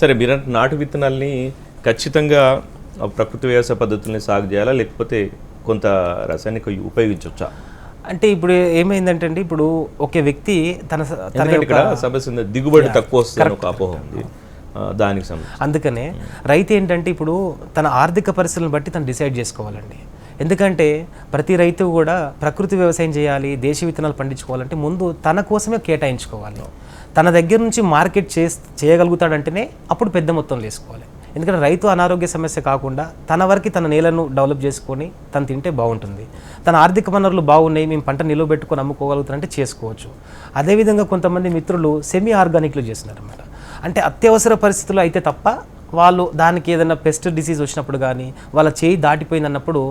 సరే మీరు నాటు విత్తనాల్ని ఖచ్చితంగా ప్రకృతి వ్యవసాయ పద్ధతుల్ని సాగు చేయాలా? లేకపోతే కొంత రసాయనిక ఉపయోగించవచ్చా అంటే ఇప్పుడు ఏమైందంటే అండి ఇప్పుడు ఒక వ్యక్తి తన తన ఇక్కడ సమస్య దిగుబడి తక్కువ వస్తుంది ఒక అపోహ ఉంది. దానికి అందుకనే రైతు ఏంటంటే ఇప్పుడు తన ఆర్థిక పరిస్థితులను బట్టి తను డిసైడ్ చేసుకోవాలండి. ఎందుకంటే ప్రతి రైతు కూడా ప్రకృతి వ్యవసాయం చేయాలి దేశ విత్తనాలు పండించుకోవాలంటే ముందు తన కోసమే కేటాయించుకోవాలి. తన దగ్గర నుంచి మార్కెట్ చే చేయగలుగుతాడంటేనే అప్పుడు పెద్ద మొత్తంలో వేసుకోవాలి. ఎందుకంటే రైతు అనారోగ్య సమస్య కాకుండా తన వరకు తన నేలను డెవలప్ చేసుకొని తను తింటే బాగుంటుంది. తన ఆర్థిక వనరులు బాగున్నాయి మేము పంట నిలువ పెట్టుకొని అమ్ముకోగలుగుతారంటే చేసుకోవచ్చు. అదేవిధంగా కొంతమంది మిత్రులు సెమీ ఆర్గానిక్లు చేస్తున్నారన్నమాట. అంటే అత్యవసర పరిస్థితుల్లో అయితే తప్ప వాళ్ళు దానికి ఏదైనా పెస్ట్ డిసీజ్ వచ్చినప్పుడు కానీ వాళ్ళ చేయి దాటిపోయింది అన్నప్పుడు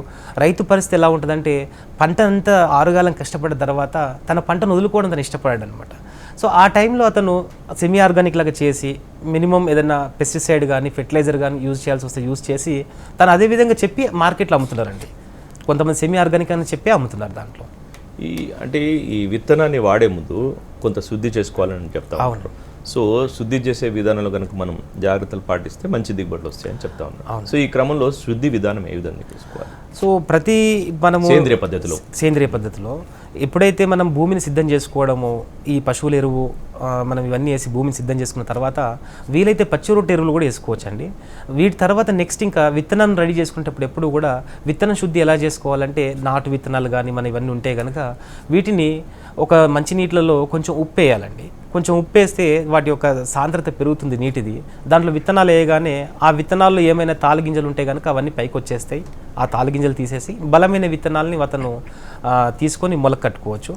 రైతు పరిస్థితి ఎలా ఉంటుందంటే పంట అంతా ఆరుగాలం కష్టపడిన తర్వాత తన పంటను వదులుకోవడం తను ఇష్టపడాడు అనమాట సో ఆ టైంలో అతను సెమీ ఆర్గానిక్ లాగా చేసి మినిమం ఏదైనా పెస్టిసైడ్ కానీ ఫెర్టిలైజర్ కానీ యూజ్ చేయాల్సి వస్తే యూజ్ చేసి తను అదే విధంగా చెప్పి మార్కెట్లో అమ్ముతున్నారండి. కొంతమంది సెమీ ఆర్గానిక్ అని చెప్పి అమ్ముతున్నారు దాంట్లో. ఈ అంటే ఈ విత్తనాన్ని వాడే ముందు కొంత శుద్ధి చేసుకోవాలని చెప్తా ఉంటారు సో శుద్ధి చేసే విధానంలో కనుక మనం జాగ్రత్తలు పాటిస్తే మంచి దిగుబడులు వస్తాయని చెప్తా ఉన్నాం. సో ఈ క్రమంలో శుద్ధి విధానం ఏ విధంగా తీసుకోవాలి? సో ప్రతి మనము సేంద్రియ పద్ధతిలో. సేంద్రియ పద్ధతిలో. ఎప్పుడైతే మనం భూమిని సిద్ధం చేసుకోవడము ఈ పశువుల ఎరువు మనం ఇవన్నీ వేసి భూమిని సిద్ధం చేసుకున్న తర్వాత వీలైతే పచ్చి రొట్టె ఎరువులు కూడా వేసుకోవచ్చు అండి వీటి తర్వాత నెక్స్ట్ ఇంకా విత్తనం రెడీ చేసుకునేటప్పుడు ఎప్పుడు కూడా విత్తన శుద్ధి ఎలా చేసుకోవాలంటే నాటు విత్తనాలు కానీ మన ఇవన్నీ ఉంటే కనుక వీటిని ఒక మంచి నీటిలలో కొంచెం ఉప్పు వేయాలండి. కొంచెం ఉప్పేస్తే వాటి యొక్క సాంద్రత పెరుగుతుంది నీటిది. దాంట్లో విత్తనాలు వేయగానే ఆ విత్తనాల్లో ఏమైనా తాలుగింజలు ఉంటే కనుక అవన్నీ పైకి వచ్చేస్తాయి ఆ తాలుగింజలు తీసేసి బలమైన విత్తనాలని అతను తీసుకొని మొలక కట్టుకోవచ్చు.